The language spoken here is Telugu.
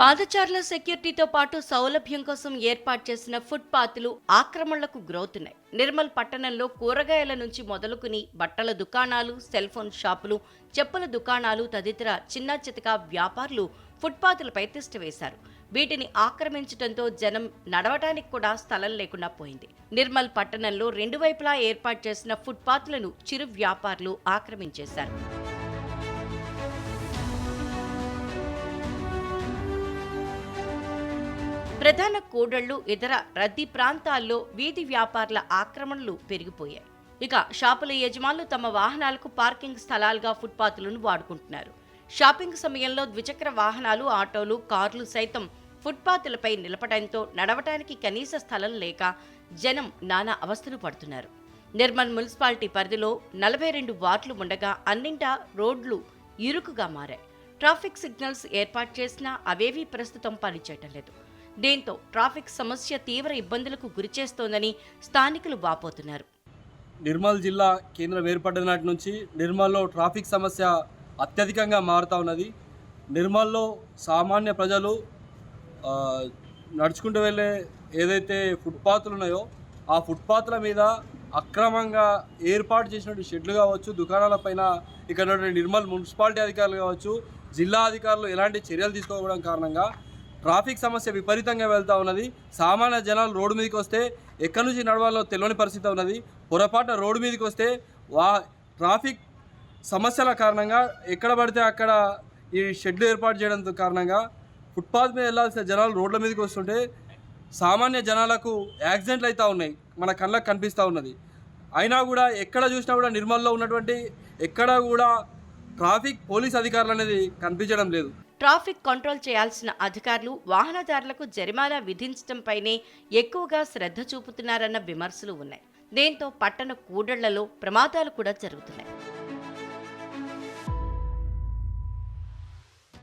పాదచారుల సెక్యూరిటీతో పాటు సౌలభ్యం కోసం ఏర్పాటు చేసిన ఫుట్పాత్లు ఆక్రమణలకు గురవుతున్నాయి. నిర్మల్ పట్టణంలో కూరగాయల నుంచి మొదలుకుని బట్టల దుకాణాలు సెల్ ఫోన్ షాపులు చెప్పుల దుకాణాలు తదితర చిన్న చితక వ్యాపారులు ఫుట్పాత్లపై తిష్టవేశారు వీటిని ఆక్రమించడంతో జనం నడవటానికి కూడా స్థలం లేకుండా పోయింది. నిర్మల్ పట్టణంలో రెండు వైపులా ఏర్పాటు చేసిన ఫుట్పాత్లను చిరు వ్యాపారులు ఆక్రమించేశారు. ప్రధాన కూడళ్ళు ఇతర రద్దీ ప్రాంతాల్లో వీధి వ్యాపారుల ఆక్రమణలు పెరిగిపోయాయి. ఇక షాపుల యజమానులు తమ వాహనాలకు పార్కింగ్ స్థలాలుగా ఫుట్పాత్లను వాడుకుంటున్నారు. షాపింగ్ సమయంలో ద్విచక్ర వాహనాలు ఆటోలు కార్లు సైతం ఫుట్పాత్లపై నిలపడంతో నడవటానికి కనీస స్థలం లేక జనం నానా అవస్థలు పడుతున్నారు. నిర్మల్ మున్సిపాలిటీ పరిధిలో నలభై రెండు వార్డులు ఉండగా అన్నింటా రోడ్లు ఇరుకుగా మారాయి. ట్రాఫిక్ సిగ్నల్స్ ఏర్పాటు చేసినా అవేవీ ప్రస్తుతం పనిచేయటం లేదు. దీంతో ట్రాఫిక్ సమస్య తీవ్ర ఇబ్బందులకు గురిచేస్తోందని స్థానికులు వాపోతున్నారు. నిర్మల్ జిల్లా కేంద్రం ఏర్పడిన నాటి నుంచి నిర్మల్లో ట్రాఫిక్ సమస్య అత్యధికంగా మారుతూ ఉన్నది. నిర్మల్లో సామాన్య ప్రజలు నడుచుకుంటూ వెళ్ళే ఏదైతే ఫుట్పాత్లు ఉన్నాయో ఆ ఫుట్పాత్ల మీద అక్రమంగా ఏర్పాటు చేసినటువంటి షెడ్లు కావచ్చు దుకాణాలపైన ఇక్కడ నిర్మల్ మున్సిపాలిటీ అధికారులు కావచ్చు జిల్లా అధికారులు ఎలాంటి చర్యలు తీసుకోవడం కారణంగా ట్రాఫిక్ సమస్య విపరీతంగా వెళ్తూ ఉన్నది. సామాన్య జనాలు రోడ్డు మీదకి వస్తే ఎక్కడి నుంచి నడవాలో తెలియని పరిస్థితి ఉన్నది. పొరపాటున రోడ్డు మీదకి వస్తే వా ట్రాఫిక్ సమస్యల కారణంగా ఎక్కడ పడితే అక్కడ ఈ షెడ్లు ఏర్పాటు చేయడం కారణంగా ఫుట్పాత్ మీద వెళ్ళాల్సిన జనాలు రోడ్ల మీదకి వస్తుంటే సామాన్య జనాలకు యాక్సిడెంట్లు అవుతూ ఉన్నాయి. మన కళ్ళకు కనిపిస్తూ ఉన్నది. అయినా కూడా ఎక్కడ చూసినా కూడా నిర్మల్లో ఉన్నటువంటి ఎక్కడ కూడా ట్రాఫిక్ పోలీస్ అధికారులు అనేది కనిపించడం లేదు. ట్రాఫిక్ కంట్రోల్ చేయాల్సిన అధికారులు వాహనదారులకు జరిమానా విధించడంపైనే ఎక్కువగా శ్రద్ధ చూపుతున్నారన్న విమర్శలు ఉన్నాయి. దీంతో పట్టణ కూడళ్ళలో ప్రమాదాలు కూడా జరుగుతున్నాయి.